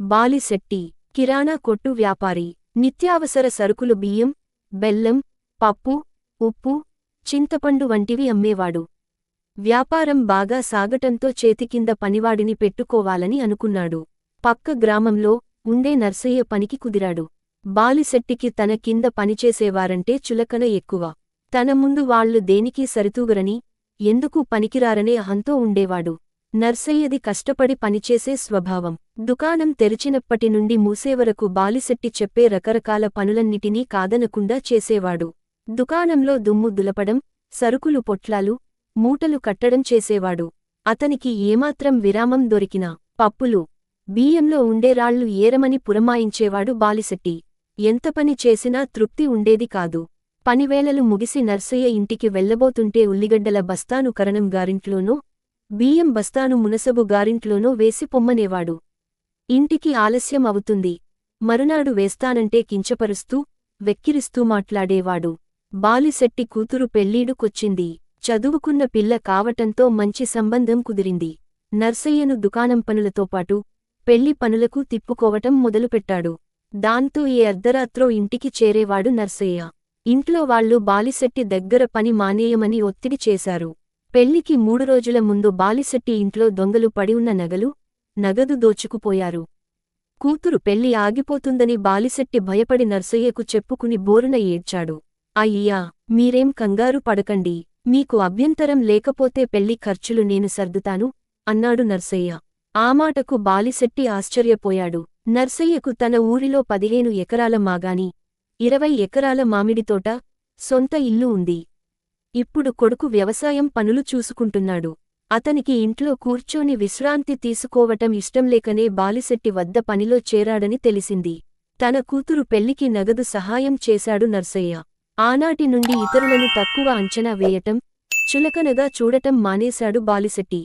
బాలిశెట్టి కిరాణా కొట్టు వ్యాపారి నిత్యావసర సరుకులు బియ్యం బెల్లం పప్పు ఉప్పు చింతపండు వంటివి అమ్మేవాడు. వ్యాపారం బాగా సాగటంతో చేతికింద పనివాడిని పెట్టుకోవాలని అనుకున్నాడు. పక్క గ్రామంలో ఉండే నర్సయ్య పనికి కుదిరాడు. బాలిశెట్టికి తన కింద పనిచేసేవారంటే చులకన ఎక్కువ. తన ముందు వాళ్ళు దేనికీ సరితూగరని ఎందుకు పనికిరారనే అహంతో ఉండేవాడు. నర్సయ్యది కష్టపడి పనిచేసే స్వభావం. దుకాణం తెరిచినప్పటి నుండి మూసేవరకు బాలిశెట్టి చెప్పే రకరకాల పనులన్నిటినీ కాదనకుండా చేసేవాడు. దుకాణంలో దుమ్ము దులపడం సరుకులు పొట్లాలు మూటలు కట్టడం చేసేవాడు. అతనికి ఏమాత్రం విరామం దొరికినా పప్పులు బియ్యంలో ఉండేరాళ్ళు ఏరమని పురమాయించేవాడు బాలిశెట్టి. ఎంత పని చేసినా తృప్తి ఉండేది కాదు. పనివేళలు ముగిసి నర్సయ్య ఇంటికి వెళ్ళబోతుంటే ఉల్లిగడ్డల బస్తాను కరణం గారింట్లోనూ బియ్యం బస్తాను మునసబు గారింట్లోనో వేసి పొమ్మనేవాడు. ఇంటికి ఆలస్యం అవుతుంది. మరునాడు వేస్తానంటే కించపరుస్తూ వెక్కిరిస్తూ మాట్లాడేవాడు. బాలిశెట్టి కూతురు పెళ్ళీడుకొచ్చింది. చదువుకున్న పిల్ల కావటంతో మంచి సంబంధం కుదిరింది. నర్సయ్యను దుకాణం పనులతో పాటు పెళ్ళి పనులకు తిప్పుకోవటం మొదలుపెట్టాడు. దాంతో ఏ అర్ధరాత్రో ఇంటికి చేరేవాడు నర్సయ్య. ఇంట్లో వాళ్ళు బాలిశెట్టి దగ్గర పని మానేయమని ఒత్తిడి చేశారు. పెళ్ళికి మూడు రోజుల ముందు బాలిశెట్టి ఇంట్లో దొంగలు పడివున్న నగలు నగదు దోచుకుపోయారు. కూతురు పెళ్ళి ఆగిపోతుందని బాలిశెట్టి భయపడి నర్సయ్యకు చెప్పుకుని బోరున ఏడ్చాడు. అయ్యా మీరేం కంగారు పడకండి. మీకు అభ్యంతరం లేకపోతే పెళ్ళి ఖర్చులు నేను సర్దుతాను అన్నాడు నర్సయ్య. ఆ మాటకు బాలిశెట్టి ఆశ్చర్యపోయాడు. నర్సయ్యకు తన ఊరిలో పదిహేను ఎకరాల మాగాని ఇరవై ఎకరాల మామిడితోట సొంత ఇల్లు ఉంది. ఇప్పుడు కొడుకు వ్యవసాయం పనులు చూసుకుంటున్నాడు. అతనికి ఇంట్లో కూర్చొని విశ్రాంతి తీసుకోవటం ఇష్టంలేకనే బాలిశెట్టి వద్ద పనిలో చేరాడని తెలిసింది. తన కూతురు పెళ్ళికి నగదు సహాయం చేశాడు నర్సయ్య. ఆనాటి నుండి ఇతరులను తక్కువ అంచనా వేయటం చులకనగా చూడటం మానేశాడు బాలిశెట్టి.